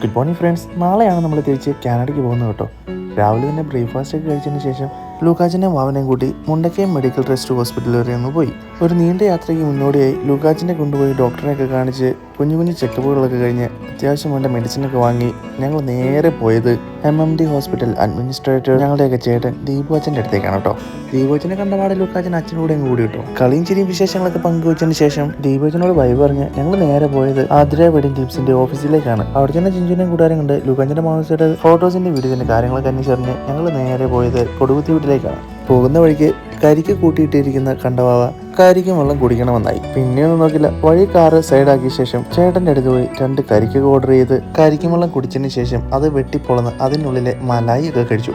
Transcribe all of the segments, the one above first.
Good morning friends നാളെയാണ് നമ്മൾ തിരിച്ച് കാനഡയ്ക്ക് പോകുന്നത് കേട്ടോ. രാവിലെ തന്നെ ബ്രേക്ക്ഫാസ്റ്റ് ഒക്കെ കഴിച്ചതിന് ശേഷം ലൂക്കാച്ചിനെ വാവനെയും കൂട്ടി മുണ്ടക്കയം മെഡിക്കൽ ട്രസ്റ്റ് ഹോസ്പിറ്റൽ വരെ ഒന്ന് പോയി. ഒരു നീണ്ട യാത്രയ്ക്ക് മുന്നോടിയായി ലൂക്കാജിനെ കൊണ്ടുപോയി ഡോക്ടറിനെയൊക്കെ കാണിച്ച് കുഞ്ഞു കുഞ്ഞു ചെക്കപ്പുകളൊക്കെ കഴിഞ്ഞ് അത്യാവശ്യം വേണ്ട മെഡിസിനൊക്കെ വാങ്ങി ഞങ്ങൾ നേരെ പോയത് M M D hospital administrator ഞങ്ങളുടെയൊക്കെ ചേട്ടൻ ദീപു അച്ഛന്റെ അടുത്തേക്കാണ് കേട്ടോ. ദീപു അച്ഛനെ കണ്ടപാടെ ലൂക്കാച്ചൻ കൂടെ കൂടി കേട്ടോ. കളിയും ചിരിയും വിശേഷങ്ങളൊക്കെ പങ്കുവച്ചതിന് ശേഷം ദീപു അച്ഛനോട് വൈ പറഞ്ഞ് ഞങ്ങൾ നേരെ പോയത് ആതിര വെഡിങ് ടീംസിന്റെ ഓഫീസിലേക്കാണ്. അവിടെ ചെന്ന ചിഞ്ചുവിനെയും കൂട്ടുകാരും കണ്ട് ലൂക്കാജിന്റെ മാമസയുടെ ഫോട്ടോസിന്റെ വീഡിയോസിന്റെ കാര്യങ്ങളൊക്കെ അന്വേഷിച്ചറിഞ്ഞ് ഞങ്ങൾ നേരെ പോയത് കൊടുകുത്തി വീട്ടിലേക്കാണ്. പോകുന്ന വഴിക്ക് കരിക്ക് കൂട്ടിയിട്ടിരിക്കുന്ന കണ്ടവാവ കരിക്കും വെള്ളം കുടിക്കണമെന്നായി. പിന്നെയൊന്നും നോക്കില്ല വഴി കാറ് സൈഡാക്കിയ ശേഷം ചേട്ടന്റെ അടുത്ത് പോയി രണ്ട് കരിക്ക് ഓർഡർ ചെയ്ത് കരിക്കും വെള്ളം കുടിച്ചതിന് ശേഷം അത് വെട്ടിപ്പൊളന്ന് അതിനുള്ളിലെ മലായി ഒക്കെ കഴിച്ചു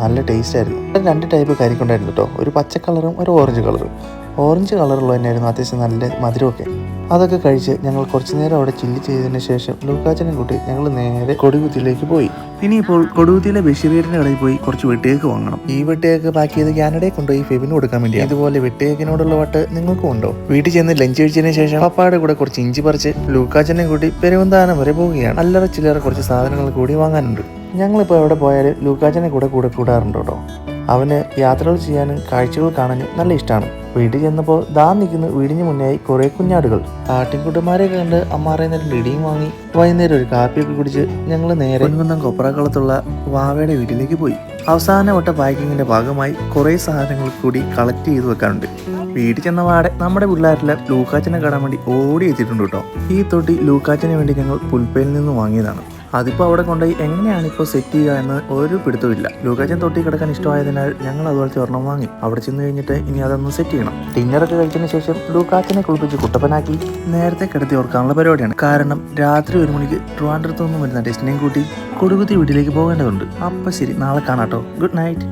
നല്ല ടേസ്റ്റ് ആയിരുന്നു. രണ്ട് ടൈപ്പ് കരിക്കുണ്ടായിരുന്നു കേട്ടോ. ഒരു പച്ച കളറും ഒരു ഓറഞ്ച് കളറും ഓറഞ്ച് കളറുള്ള തന്നെയായിരുന്നു അത്യാവശ്യം നല്ല മധുരമൊക്കെ. അതൊക്കെ കഴിച്ച് ഞങ്ങൾ കുറച്ചു നേരം അവിടെ ചില്ലി ചെയ്തതിന് ശേഷം ലൂക്കാച്ചനെ കൂട്ടി ഞങ്ങൾ നേരെ കൊടികുത്തിയിലേക്ക് പോയി. ഇനിയിപ്പോൾ കൊടുകുത്തിയിലെ ബഷീറിന്റെ കടയിൽ പോയി കുറച്ച് വെട്ടിയേക്ക് വാങ്ങണം. ഈ വെട്ടിയേക്ക് പാക്ക് ചെയ്ത് കാനഡയിൽ കൊണ്ടുപോയി ഫെബിന് കൊടുക്കാൻ വേണ്ടി ഇതുപോലെ വെട്ടിയേക്കിനോടുള്ള വട്ട് നിങ്ങൾക്കും ഉണ്ടോ? വീട്ടിൽ ചെന്ന് ലഞ്ച് കഴിച്ചതിന് ശേഷം പപ്പായുടെ കൂടെ കുറച്ച് ഇഞ്ചി പറിച്ച് ലൂക്കാച്ചനെ കൂട്ടി പെരുവന്താനം വരെ പോവുകയാണ്. അല്ലറ ചില്ലറ കുറച്ച് സാധനങ്ങൾ കൂടി വാങ്ങാനുണ്ട്. ഞങ്ങളിപ്പോൾ എവിടെ പോയാലും ലൂക്കാച്ചനെ കൂടെ കൂടെ കൂടാറുണ്ട് കേട്ടോ അവന് യാത്രകൾ ചെയ്യാനും കാഴ്ചകൾ കാണാനും നല്ല ഇഷ്ടമാണ് വീട്ടിൽ ചെന്നപ്പോൾ ദാ നിൽക്കുന്ന വീടിന് മുന്നേ കുറേ കുഞ്ഞാടുകൾ. ആട്ടിൻകുട്ടന്മാരെ കണ്ട് അമ്മാറെ നേരം ഇടിയും വാങ്ങി വൈകുന്നേരം ഒരു കാപ്പിയൊക്കെ കുടിച്ച് ഞങ്ങൾ നേരെ കുന്നം കൊപ്രക്കളത്തുള്ള വാവയുടെ വീട്ടിലേക്ക് പോയി. അവസാന വട്ട പാക്കിങ്ങിന്റെ ഭാഗമായി കുറേ സാധനങ്ങൾ കൂടി കളക്ട് ചെയ്ത് വെക്കാറുണ്ട് വീട്ടിൽ ചെന്ന വാടെ നമ്മുടെ പിള്ളേരിലെ ലൂക്കാച്ചനെ കാണാൻ വേണ്ടി ഓടി എത്തിയിട്ടുണ്ട് കേട്ടോ. ഈ തൊട്ടി ലൂക്കാച്ചന് വേണ്ടി ഞങ്ങൾ പുൽപ്പയിൽ നിന്ന് വാങ്ങിയതാണ്. അതിപ്പോൾ അവിടെ കൊണ്ടുപോയി എങ്ങനെയാണ് ഇപ്പോൾ സെറ്റ് ചെയ്യുക എന്ന് ഒരു പിടുത്തമില്ല ലൂക്കാച്ചൻ തൊട്ടി കിടക്കാൻ ഇഷ്ടമായതിനാൽ ഞങ്ങൾ അതുപോലെ ഒരെണ്ണം വാങ്ങി. അവിടെ ചെന്ന് കഴിഞ്ഞിട്ട് ഇനി അതൊന്ന് സെറ്റ് ചെയ്യണം. ഡിന്നറൊക്കെ കഴിച്ചതിന് ശേഷം ലൂക്കാച്ചനെ കുളിപ്പിച്ച് കുട്ടപ്പനാക്കി നേരത്തെ കിടത്തി ഓർക്കാനുള്ള പരിപാടിയാണ്. കാരണം രാത്രി ഒരു മണിക്ക് ട്രിവാൻഡ്രത്തു നിന്നും വരുന്ന ടെസ്റ്റിനെയും കൂട്ടി കൊടുകുത്തി വീട്ടിലേക്ക് പോകേണ്ടതുണ്ട്. അപ്പം ശരി നാളെ കാണാട്ടോ ഗുഡ് നൈറ്റ്